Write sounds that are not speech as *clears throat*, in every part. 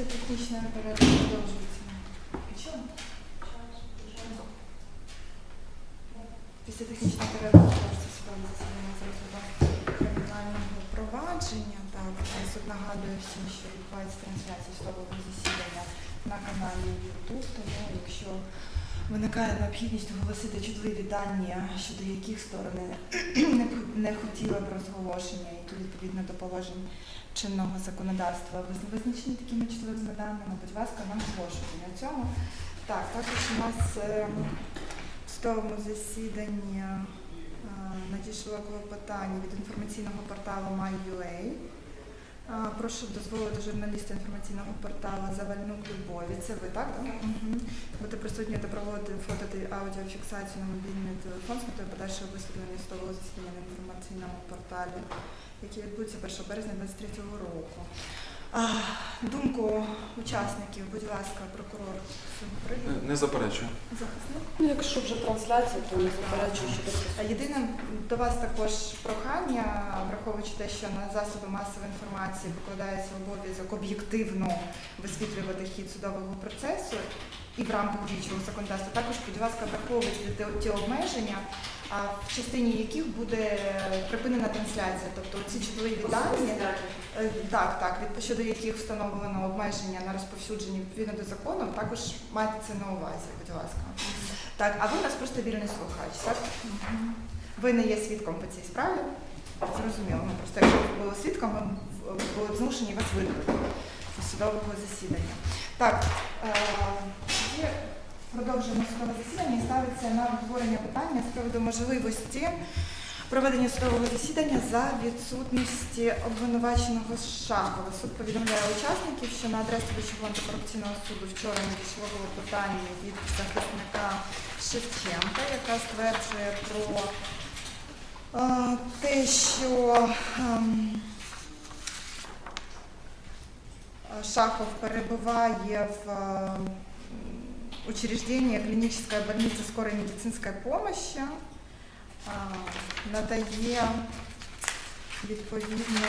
технічний порядок продовжується. Після технічного перегляду продовжується судове засідання з кримінального провадження. Так, суд нагадує всім, що відбувається трансляція судового засідання на каналі YouTube, тому якщо виникає необхідність оголосити чутливі дані, щодо яких сторони *clears throat* не, хотіли б розголошення, які відповідно до положень чинного законодавства виз- визначені такими чутливими даними, будь ласка, нам оголошуйте на цьому. Так, також у нас е, в судовому засіданні е, надійшло клопотання від інформаційного порталу MyUA. Прошу дозволити журналісту інформаційного порталу Завальнук Любові. Це ви, так? Мгм. Бути присутні та проводити фото та аудіофіксацію на мобільний телефон з метою подальшого висвітлення судового засідання на інформаційному порталі, який відбудеться 1 березня 2023 року. Думку учасників, будь ласка, прокурор. Не, не заперечую. Захисник. Ну, якщо вже трансляція, то не заперечую щодо А Єдине до вас також прохання, враховуючи те, що на засоби масової інформації покладається обов'язок об'єктивно висвітлювати хід судового процесу і в рамках діючого законодавства, також, будь ласка, враховуйте ті- обмеження, в частині яких буде припинена трансляція. Тобто ці чутливі дані, е, так, так, щодо яких встановлено обмеження на розповсюдження відповідно до закону, також майте це на увазі, будь ласка. Так, а ви у нас просто вільний слухач, так? Ви не є свідком по цій справі. Зрозуміло. Ну, просто якщо ви були свідком, ми були змушені вас видалити з судового засідання. Так, е, продовжуємо судове засідання і ставиться на обговорення питання з приводу можливості проведення судового засідання за відсутності обвинуваченого Шахова. Суд повідомляє учасників, що на адресу Вищого антикорупційного суду вчора надійшло питання від захисника Шевченка, яка стверджує про е, те, що ем, Шахов перебуває в э, учреждении клинической больницы скорой медицинской помощи, надає відповідно,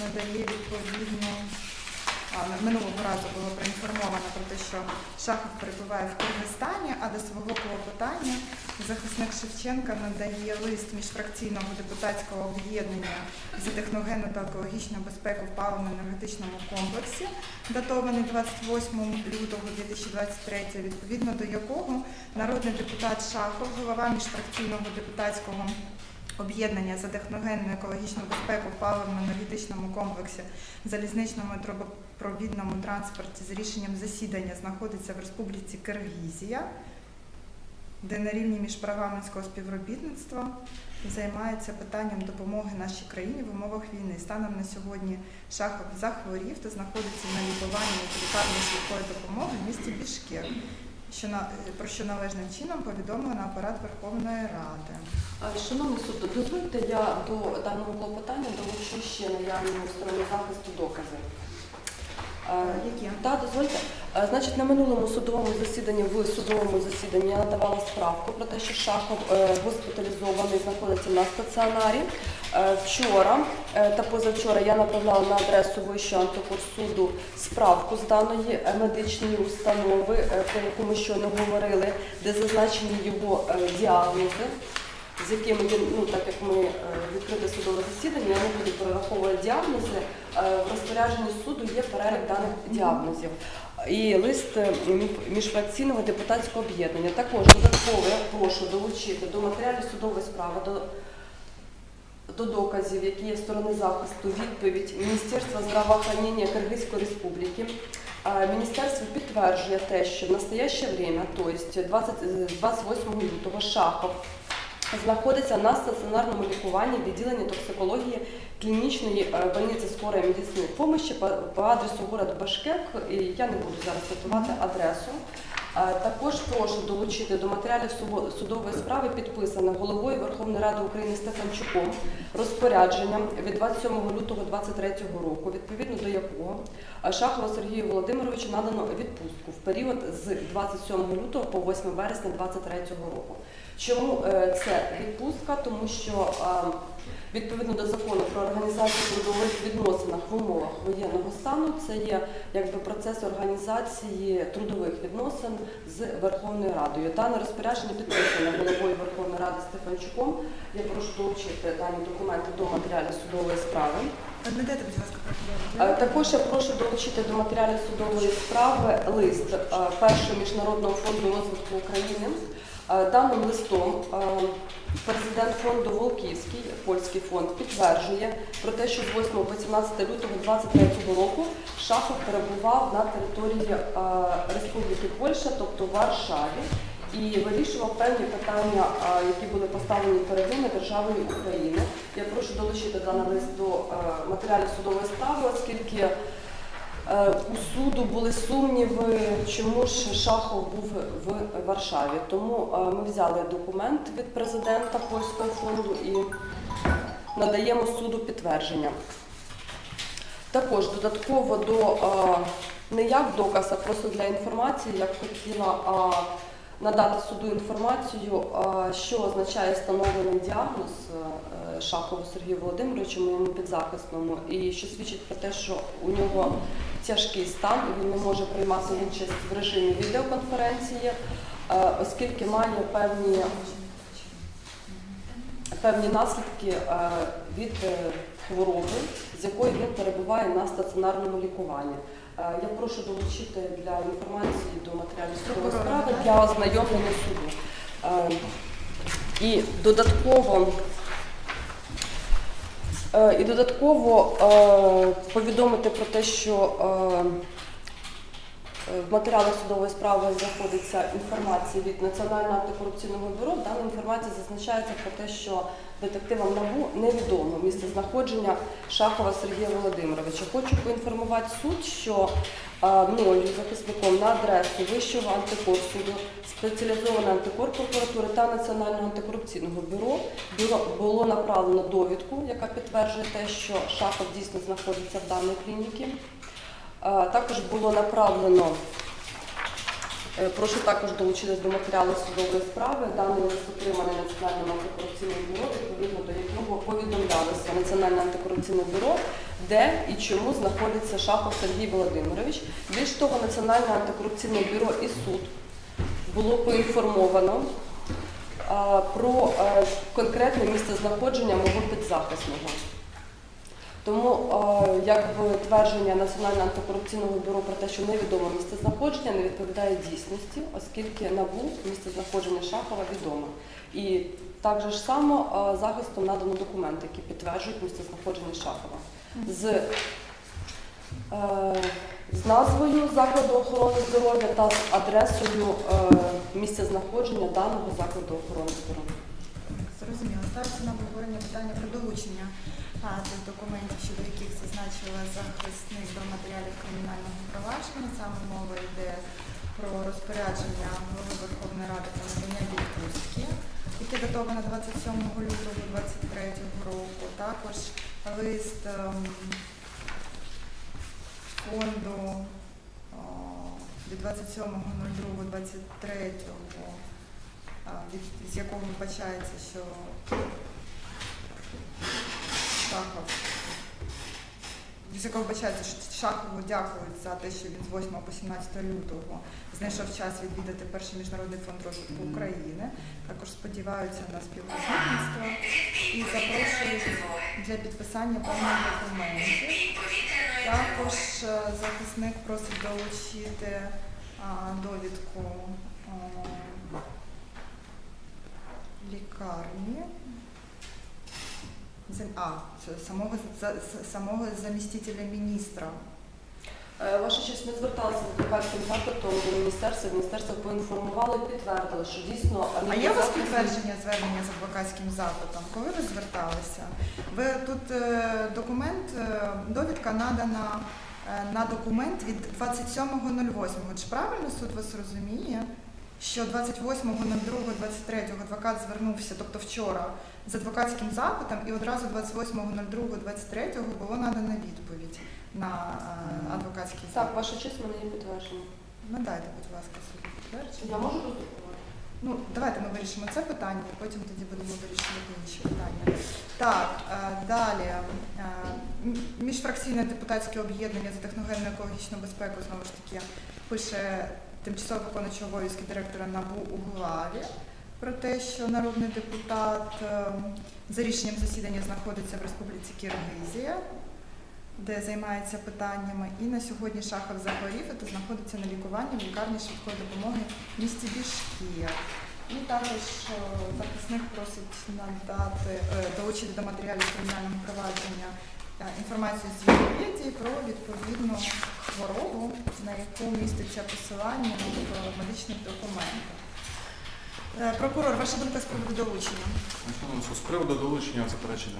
надає відповідно. Минулого разу було проінформовано про те, що Шахов перебуває в Киргизстані, а до свого клопотання захисник Шевченка надає лист міжфракційного депутатського об'єднання за техногенну та екологічну безпеку в паливно-енергетичному комплексі, датований 28 лютого 2023, відповідно до якого народний депутат Шахов, голова міжфракційного депутатського об'єднання за техногенну екологічну безпеку в паливно-енергетичному комплексі, залізничному трубопровідному транспорті з рішенням засідання знаходиться в Республіці Киргізія, де на рівні міжпарламентського співробітництва займається питанням допомоги нашій країні в умовах війни. Станом на сьогодні Шахов захворів та знаходиться на лікуванні лікарні швидкої допомоги в місті Бішкек, що на про що належним чином повідомлено апарат Верховної Ради. Шановний суд, дозвольте я до даного клопотання долучу ще наявні сторони захисту докази. Які? Так, дозвольте. Значить, на минулому судовому засіданні, в судовому засіданні я надавала справку про те, що Шахов е, госпіталізований, знаходиться на стаціонарі. Е, Вчора е, та позавчора я направляла на адресу Вищого антикорсуду справку з даної медичної установи, про яку ми щойно говорили, де зазначені його діагнози з якими він, ну так як ми е, відкрите судове засідання, я не буду перераховувати діагнози. Е, В розпорядженні суду є перелік даних діагнозів. І лист е, міжфракційного депутатського об'єднання. Також додатково я прошу долучити до матеріалів судової справи, до, до доказів, які є сторони захисту, відповідь Міністерства здравоохранення Киргизької Республіки. Міністерство підтверджує те, що в настояще время, тобто 20, е, 28 лютого, Шахов знаходиться на стаціонарному лікуванні відділенні токсикології клінічної е, больниці скорої медицини помощі по, адресу город Башкек. І я не буду зараз цитувати адресу. Е, Також прошу долучити до матеріалів судової справи підписане головою Верховної Ради України Стефанчуком розпорядженням від 27 лютого 2023 року, відповідно до якого е, Сергію Володимировичу надано відпустку в період з 27 лютого по 8 вересня 2023 року. Чому е, це відпустка? Тому що е, відповідно до закону про організацію трудових відносинах в умовах воєнного стану це є якби процес організації трудових відносин з Верховною Радою. Дане розпорядження підписане головою Верховної Ради Стефанчуком. Я прошу долучити дані документи до матеріалів судової справи. Надайте, будь ласка, Е. Також я прошу долучити до матеріалів судової справи лист Першого міжнародного фонду розвитку України. Е, Даним листом е, президент фонду Волківський, польський фонд, підтверджує про те, що з 8 по 17 лютого 2023 року Шахов перебував на території е, Республіки Польща, тобто Варшаві, і вирішував певні питання, які були поставлені перед ними державою України. Я прошу долучити даний лист до матеріалів судової справи, оскільки у суду були сумніви, чому ж Шахов був в Варшаві. Тому е, ми взяли документ від президента польського фонду і надаємо суду підтвердження. Також додатково до е, не як доказ, а просто для інформації, я б хотіла е, надати суду інформацію, е, що означає встановлений діагноз е, Шахову Сергію Володимировичу, моєму підзахисному, і що свідчить про те, що у нього тяжкий стан, і він не може приймати участь в режимі відеоконференції, е, оскільки має певні певні наслідки е, від е, хвороби, з якою він перебуває на стаціонарному лікуванні. Я прошу долучити для інформації до матеріалів судової справи для ознайомлення суду. І додатково і додатково е, повідомити про те, що е, Е, В матеріалах судової справи знаходиться інформація від Національного антикорупційного бюро. Дана інформація зазначається про те, що детективам НАБУ невідомо місце знаходження Шахова Сергія Володимировича. Хочу поінформувати суд, що е, мною, захисником на адресу Вищого антикорсуду, спеціалізованої антикорпрокуратури та Національного антикорупційного бюро було направлено довідку, яка підтверджує те, що Шахов дійсно знаходиться в даній клініці. Також було направлено, прошу також долучитись до матеріалу судової справи. Даний лист отриманий Національним антикорупційним бюро, відповідно до якого повідомлялося Національне антикорупційне бюро, де і чому знаходиться Шахов Сергій Володимирович. Більш того, Національне антикорупційне бюро і суд було поінформовано е, про е, конкретне місце знаходження мого підзахисного. Тому е, якби твердження Національного антикорупційного бюро про те, що невідоме місце знаходження, не відповідає дійсності, оскільки НАБУ місце знаходження Шахова відомо. І так же ж само е, захистом надано документи, які підтверджують місце знаходження Шахова. З, е, з назвою закладу охорони здоров'я та з адресою місця знаходження даного закладу охорони здоров'я. Зрозуміло. Ставиться на обговорення питання про долучення тих документів, щодо яких зазначила захисник до матеріалів кримінального провадження. Саме мова йде про розпорядження голови Верховної Ради про надання відпустки, яке датовано 27 лютого 2023 року. Також лист ем, фонду від 27.02.23 з якого вбачається, що Шахов, якого вбачається, що Шахову дякують за те, що він з 8 по 17 лютого знайшов час відвідати перший міжнародний фонд розвитку України. Також сподіваються на співробітництво і запрошують для підписання певних документів. Також е, захисник просить долучити довідку лікарні. А, самого, самого замістителя міністра. Е, Ваша честь, ми зверталися з адвокатським запитом до міністерства. Міністерство поінформувало, підтвердило, що дійсно А є у вас підтвердження звернення з адвокатським запитом? Коли ви зверталися? Ви тут е, документ, е, довідка надана на документ від 27.08. Чи правильно суд вас розуміє, що 28.02.23 адвокат звернувся, тобто вчора, з адвокатським запитом, і одразу 28.02.23 було надана відповідь на е, адвокатський Так, ваша честь, мене є підтвердження. Надайте, будь ласка, суду підтвердження. Я можу роздрукувати? Ну, давайте ми вирішимо це питання, потім тоді будемо вирішувати інші питання. Так, е, далі. Е, Міжфракційне депутатське об'єднання за техногенну екологічну безпеку знову ж таки пише тимчасово виконуючий обов'язки директора НАБУ у главі про те, що народний депутат е, за рішенням засідання знаходиться в Республіці Киргизія, де займається питаннями. І на сьогодні Шахов захворів та знаходиться на лікуванні в лікарні швидкої допомоги в місті Бішкір. І також е, захисник просить надати е, долучити до матеріалів кримінального провадження інформацію з Вікіпедії про відповідну хворобу, на яку міститься посилання в медичних документах. Е, Прокурор, ваша думка з приводу долучення? Ну, З приводу долучення заперечення.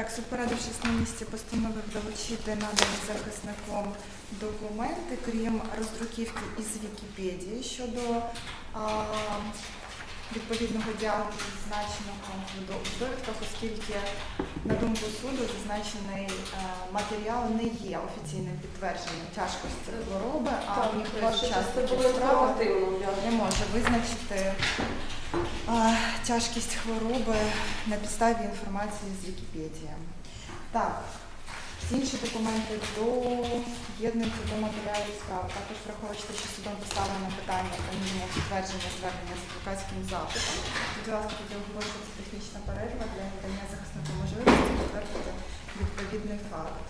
Так, суд порадившись на місці, постановив долучити надані захисником документи, крім роздруківки із Вікіпедії щодо а, відповідного діагнозу, зазначеного в довідках, оскільки, на думку суду, зазначений е, матеріал не є офіційним підтвердженням тяжкості хвороби, а ніхто було справи не може визначити тяжкість хвороби на підставі інформації з Вікіпедії. Так, всі інші документи доєднуються до матеріалів справи. Також враховуючи, що судом поставлено питання про мінімум підтвердження звернення з адвокатським запитом. Будь ласка, тоді оголошується технічна перерва для надання захиснику можливості підтвердити відповідний факт.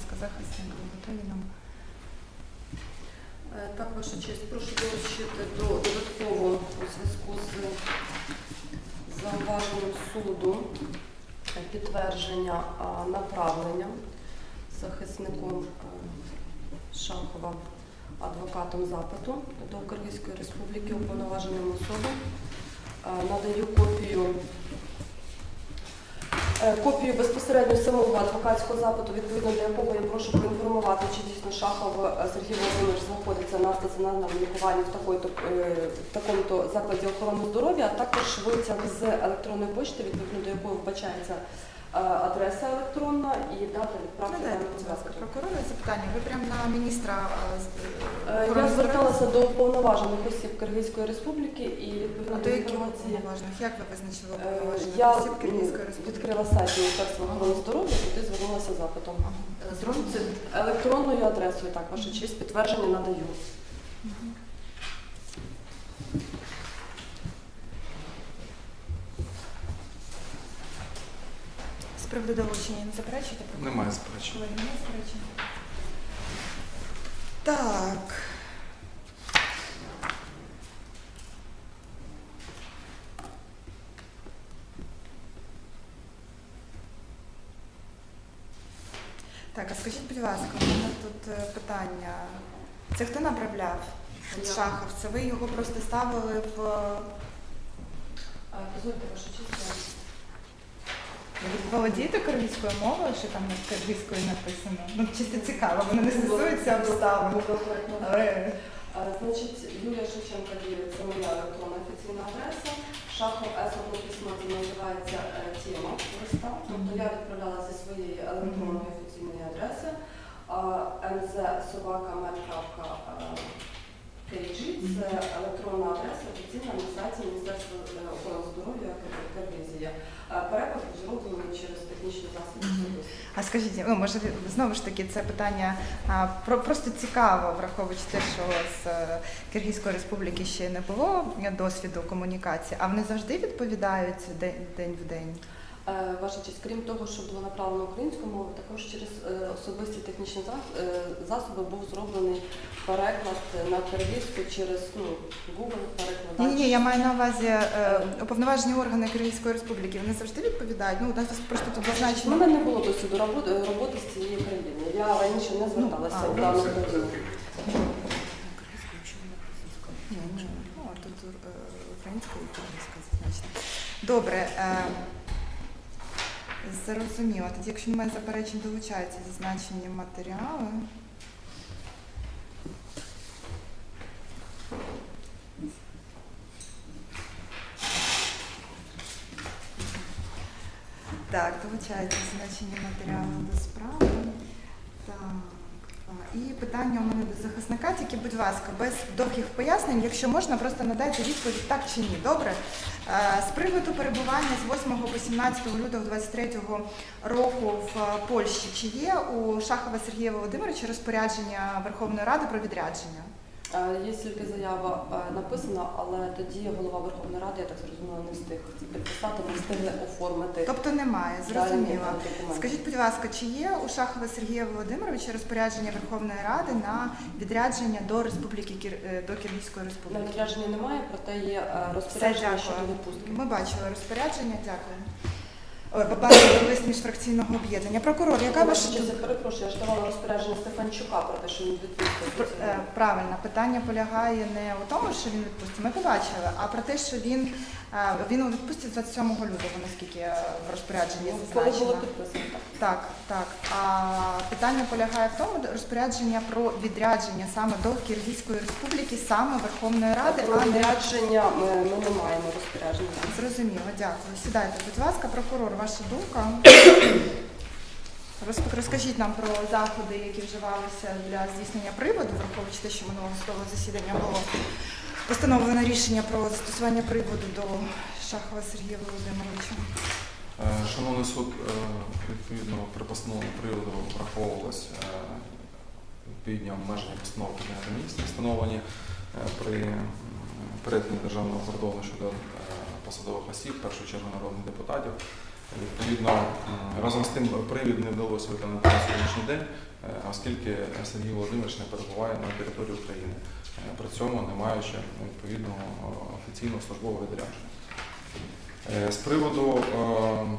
Ласка, захисник, готові нам? Е, Так, ваша честь, прошу долучити до додатково у зв'язку з зауваженням суду підтвердження направлення захисником е, Шахова адвокатом запиту до Киргизької республіки уповноваженим особам. Е, Надаю копію Копію безпосередньо самого адвокатського запиту, відповідно до якого я прошу поінформувати, чи дійсно Шахов е, Сергій Володимирович знаходиться на стаціонарному лікуванні в такої-то е, в такому-то закладі охорони здоров'я, а також витяг з електронної почти, відповідно до якої вбачається е, адреса електронна і дата відправки Надайте, будь ласка, прокурора запитання. Ви прямо на міністра е, Е, Я зверталася до уповноважених осіб Киргизької республіки і А відповідно до інформації. уповноважених? Як ви визначили Е, уповноважених осіб Киргизької республіки? відкрила сайт Міністерства охорони здоров'я, туди звернулася запитом. Електронною адресою, так, ваша честь, підтвердження надаю. З приводу долучення не заперечуєте? Немає заперечень. Колеги, немає заперечень? Так. Так, а скажіть, будь ласка, у мене тут е, питання. Це хто направляв? От Я. Шахов, це ви його просто ставили в Дозвольте, ваша честь. Володієте киргизькою мовою, що там на киргизькою написано? Ну, чисто цікаво, воно не стосується обставин. Але Значить, Юлія Шевченка це моя електронна офіційна адреса. Шахов есовне письмо це називається е, тема листа. Тобто я відправляла зі своєї електронної офіційної адреси mz собака KG це електронна адреса офіційна на сайті Міністерства е, охорони здоров'я Киргизія. Е, Переклад зроблений через технічні засоби а скажіть, ну може знову ж таки це питання а, про просто цікаво, враховуючи те, що з е, Киргизької республіки ще не було досвіду комунікації, а вони завжди відповідають день, день в день. Е, Ваша честь, крім того, що було направлено українською мовою, також через е, особисті технічні е, засоби був зроблений переклад на киргизьку через ну, Google Ні, перекладач. ні, я маю на увазі уповноважені органи Киргизької республіки. Вони завжди відповідають. Ну, у нас просто тут У мене не було досвіду роботи, роботи з цієї країни. Я раніше не зверталася а, в ну, дану країну. Ні, ні. О, тут українською і киргизькою зазначено. Добре. Е, зрозуміло. Тоді, якщо немає заперечень, долучаються зазначені матеріали. Так, долучаються зазначені матеріали до справи. Так. І питання у мене до захисника, тільки, будь ласка, без довгих пояснень, якщо можна, просто надайте відповідь так чи ні. Добре? Е, З приводу перебування з 8 по 17 лютого 23 року в е, Польщі, чи є у Шахова Сергія Володимировича розпорядження Верховної Ради про відрядження? Е, Є тільки заява е, написана, але тоді голова Верховної Ради, я так зрозуміла, не встиг підписати, не встигли оформити. Тобто немає, зрозуміло. Скажіть, будь ласка, чи є у Шахова Сергія Володимировича розпорядження Верховної Ради на відрядження до Республіки е, до Киргизької На Республіки? відрядження немає, проте є Все, розпорядження щодо відпустки. Ми бачили розпорядження, дякую. Побачили лист міжфракційного об'єднання. Прокурор, яка ваша перепрошую, я ж давала розпорядження Стефанчука про те, що він відпустив. е, Правильно, питання полягає не у тому, що він відпустить, ми побачили, а про те, що він, він у відпустці 27 лютого, наскільки е, в розпорядженні Коли було зазначено. підписано, так. Так. А питання полягає в тому, розпорядження про відрядження саме до Киргизької республіки, саме Верховної Ради, Про відрядження ми, ми не маємо розпорядження. Зрозуміло, дякую. Сідайте, будь ласка, прокурор, ваша думка. Розкажіть нам про заходи, які вживалися для здійснення приводу, враховуючи те, що минулого засідання було постановлено рішення про застосування приводу до Шахова Сергія Володимировича. Е, Шановний суд, е, відповідно при постановленому приводу враховувалось е, відповідні обмеження постановки Кабінету міністрів, встановлені при перетині державного кордону щодо посадових осіб, в першу чергу народних депутатів. Відповідно, разом з тим привід не вдалося виконати на сьогоднішній день, оскільки Сергій Володимирович не перебуває на території України, при цьому не маючи відповідного офіційного службового відрядження. Е, З приводу е,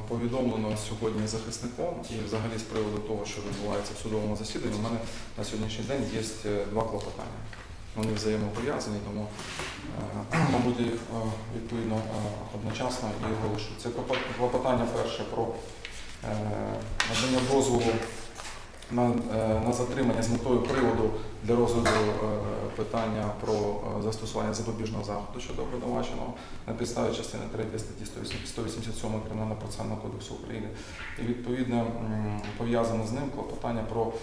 повідомленого сьогодні захисником і взагалі з приводу того, що відбувається в судовому засіданні, у мене на сьогоднішній день є е, два клопотання. Вони взаємопов'язані, тому, *clears throat* мабуть, відповідно одночасно і оголошу. Це клопо- клопотання перше про надання дозволу на, е, на затримання з метою приводу для розгляду е, питання про е, застосування запобіжного заходу щодо обвинуваченого на підставі частини 3 статті 187 Кримінального процесуального кодексу України. І відповідно м, пов'язане з ним клопотання про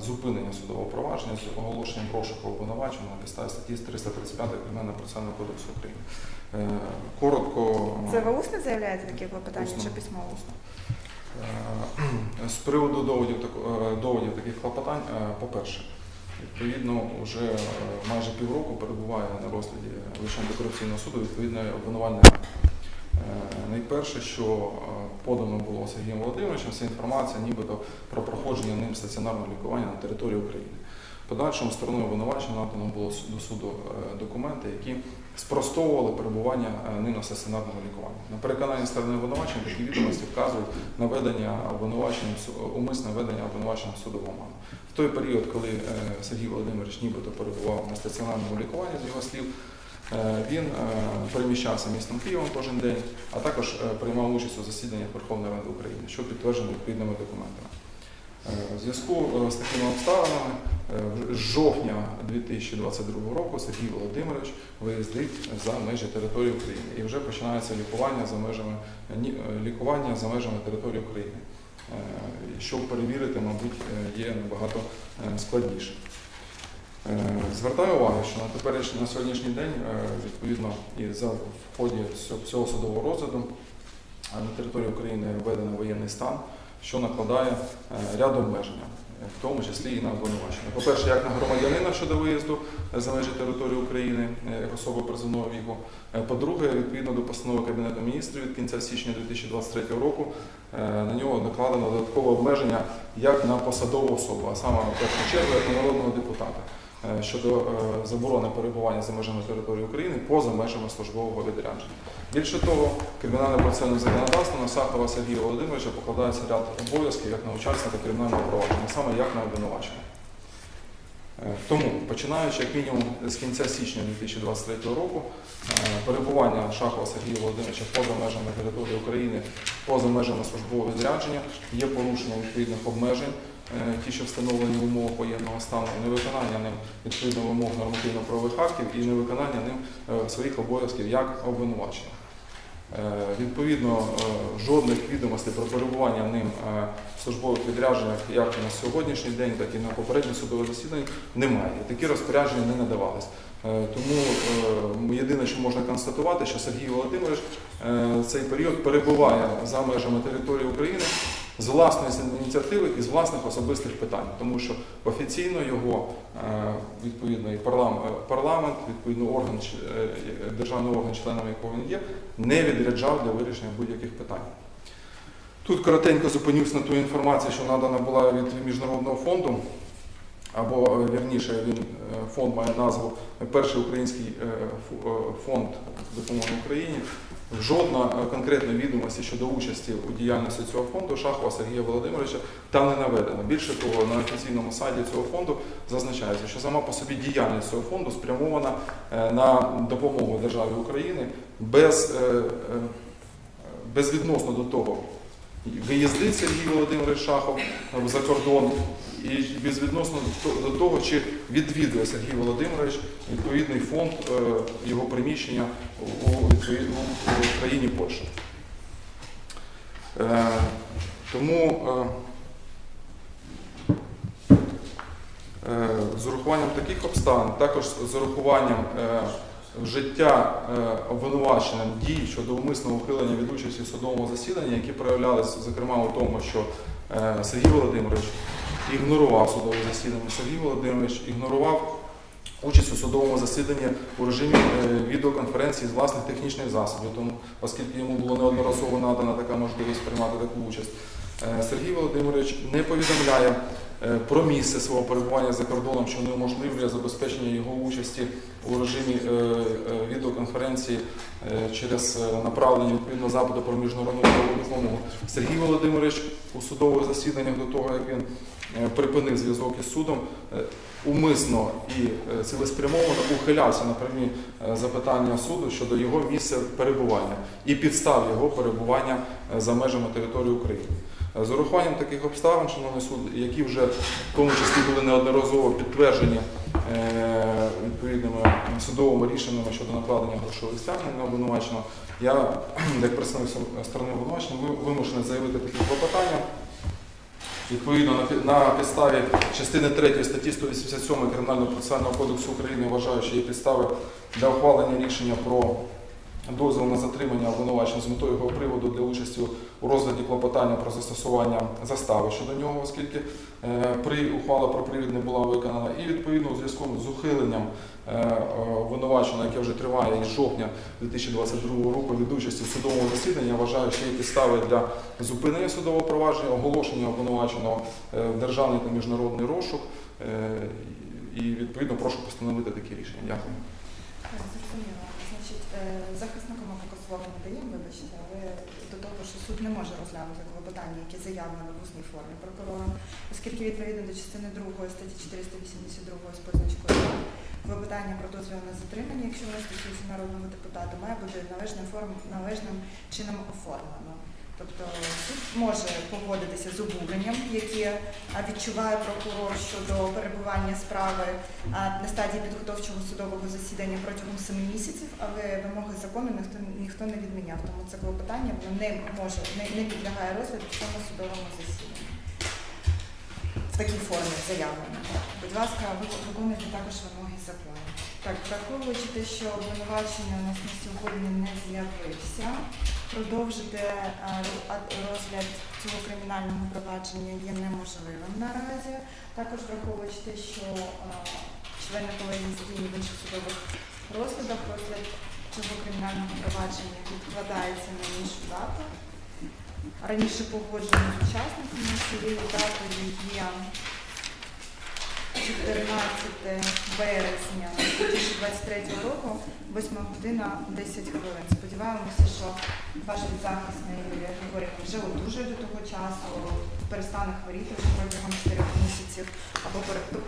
зупинення судового провадження з оголошенням розшуку обвинуваченого на підставі статті 335 Кримінального процесуального кодексу України. Коротко. Це ви усно заявляєте такі клопотання чи письмово? Е, *clears throat* З приводу доводів, е, доводів таких клопотань, е, по-перше, відповідно, вже майже півроку перебуває на розгляді Вищого антикорупційного суду відповідно обвинувальний акт. Найперше, що подано було Сергієм Володимировичем, це інформація нібито про проходження ним стаціонарного лікування на території України. Подальшому стороною обвинувачення надано було до суду е, документи, які спростовували перебування е, ним на стаціонарному лікуванні. На переконання сторони обвинувачення такі відомості вказують на ведення обвинуваченням су- умисне ведення обвинуваченням судового оману. В той період, коли е, Сергій Володимирович нібито перебував на стаціонарному лікуванні, з його слів, він переміщався містом Києвом кожен день, а також приймав участь у засіданнях Верховної Ради України, що підтверджено відповідними документами. Е, В зв'язку е, з такими обставинами е, з жовтня 2022 року Сергій Володимирович виїздить за межі території України і вже починається лікування за межами е, лікування за межами території України. Е, Що перевірити, мабуть, е, є набагато е, складніше. Е, Звертаю увагу, що на теперішній на сьогоднішній день, е, відповідно, і за в ході цього- судового розгляду е, на території України введено воєнний стан, що накладає е, ряд обмежень, в тому числі і на обвинувачення. По-перше, як на громадянина щодо виїзду е, за межі території України е, як особи призовного віку. По-друге, відповідно до постанови Кабінету міністрів від кінця січня 2023 року на нього накладено додаткове обмеження як на посадову особу, а саме в першу чергу як на народного депутата щодо е, заборони перебування за межами території України поза межами службового відрядження. Більше того, кримінальне процесуальне законодавство на Сахова Сергія Володимировича покладається ряд обов'язків як на учасника кримінального провадження, саме як на обвинувачення. Е, Тому, починаючи як мінімум з кінця січня 2023 року, е, перебування Шахова Сергія Володимировича поза межами території України, поза межами службового відрядження є порушенням відповідних обмежень, е, ті, що встановлені в воєнного стану, невиконання ним відповідно вимог нормативно-правових актів і невиконання ним е, своїх обов'язків як обвинувачення. Е, Відповідно, е, жодних відомостей про перебування ним е, в службових відрядженнях як на сьогоднішній день, так і на попереднє судове засідання немає. Такі розпорядження не надавались. Е, Тому е, єдине, що можна констатувати, що Сергій Володимирович е, цей період перебуває за межами території України з власної ініціативи і з власних особистих питань, тому що офіційно його е, відповідно і е, парламент, відповідно орган е, державний орган, членом якого він є, не відряджав для вирішення будь-яких питань. Тут коротенько зупинюсь на ту інформацію, що надана була від міжнародного фонду, або вірніше він фонд має назву Перший український фонд допомоги Україні. Жодна е, конкретна відомості щодо участі у діяльності цього фонду Шахова Сергія Володимировича там не наведено. Більше того, на офіційному сайті цього фонду зазначається, що сама по собі діяльність цього фонду спрямована е, на допомогу державі України без, е, безвідносно до того, виїздить Сергій Володимирович Шахов за кордон і безвідносно до того, чи відвідує Сергій Володимирович відповідний фонд е, його приміщення у, країні Польща. Е, Тому е, з урахуванням таких обставин, також з урахуванням вжиття е, обвинуваченням дій щодо умисного ухилення від участі в судовому засіданні, які проявлялися, зокрема, у тому, що Сергій Володимирович ігнорував судове засідання, Сергій Володимирович ігнорував участь у судовому засіданні у режимі е, відеоконференції з власних технічних засобів, тому оскільки йому було неодноразово надана така можливість приймати таку участь. Е, Сергій Володимирович не повідомляє про місце свого перебування за кордоном, що неуможливлює забезпечення його участі у режимі е, е, відеоконференції е, через е, направлення відповідно запиту про міжнародну правову допомогу. Сергій Володимирович у судових засіданнях до того, як він е, припинив зв'язок із судом, е, умисно і е, цілеспрямовано ухилявся на прямі е, запитання суду щодо його місця перебування і підстав його перебування е, за межами території України. Е, З урахуванням таких обставин, шановний суд, які вже в тому числі були неодноразово підтверджені е, відповідними судовими рішеннями щодо накладення грошових стягнень на обвинуваченого, я, *clears throat* як представник сторони обвинувачення, ви- вимушений заявити такі клопотання. Відповідно, на підставі частини 3 статті 187 Кримінального процесуального кодексу України вважаю, що є підстави для ухвалення рішення про дозвіл на затримання обвинувачення з метою його приводу для участі у розгляді клопотання про застосування застави щодо нього, оскільки е, при ухвала про привід не була виконана, і відповідно у зв'язку з ухиленням е, обвинуваченого, яке вже триває із жовтня 2022 року від участі в судовому засіданні, я вважаю, що є підстави для зупинення судового провадження, оголошення обвинуваченого е, в державний та міжнародний розшук. І відповідно прошу постановити таке рішення. Дякую. Е, захиснику ми поки слово вибачте, але до того, що суд не може розглянути клопотання, які заявлено в усній формі прокурором, оскільки відповідно до частини 2 статті 482 з позначкою 2, клопотання про дозвіл на затримання, якщо воно стосується народного депутата, має бути належним форм належним чином оформлено. Тобто суд може погодитися з обуренням, яке відчуває прокурор щодо перебування справи на стадії підготовчого судового засідання протягом семи місяців, але вимоги закону ніхто ніхто не відміняв. Тому це клопотання воно не може не, не підлягає розгляду в цьому судовому засіданні. В такій формі заявлено. Будь ласка, ви виконуйте також вимоги закону. Так, враховуючи те, що обвинувачення у нас на сьогодні не з'явився, продовжити е, розгляд цього кримінального провадження є неможливим наразі. Також враховуючи те, що е, члени колегії задіяні в інших судових розглядах, розгляд цього кримінального провадження відкладається на іншу дату. Раніше погоджено з учасниками цією датою є 14 березня 2023 року, 8 година 10 хвилин. Сподіваємося, що ваш підзахисний Юлія вже одужає до того часу, перестане хворіти вже протягом 4 місяців, або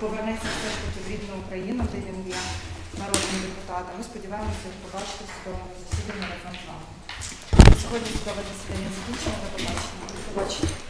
повернеться все ж таки в рідну Україну, де він є народним депутатом. Ми сподіваємося побачити в судовому засіданні разом з вами. Сьогодні судове засідання закінчено. До побачення.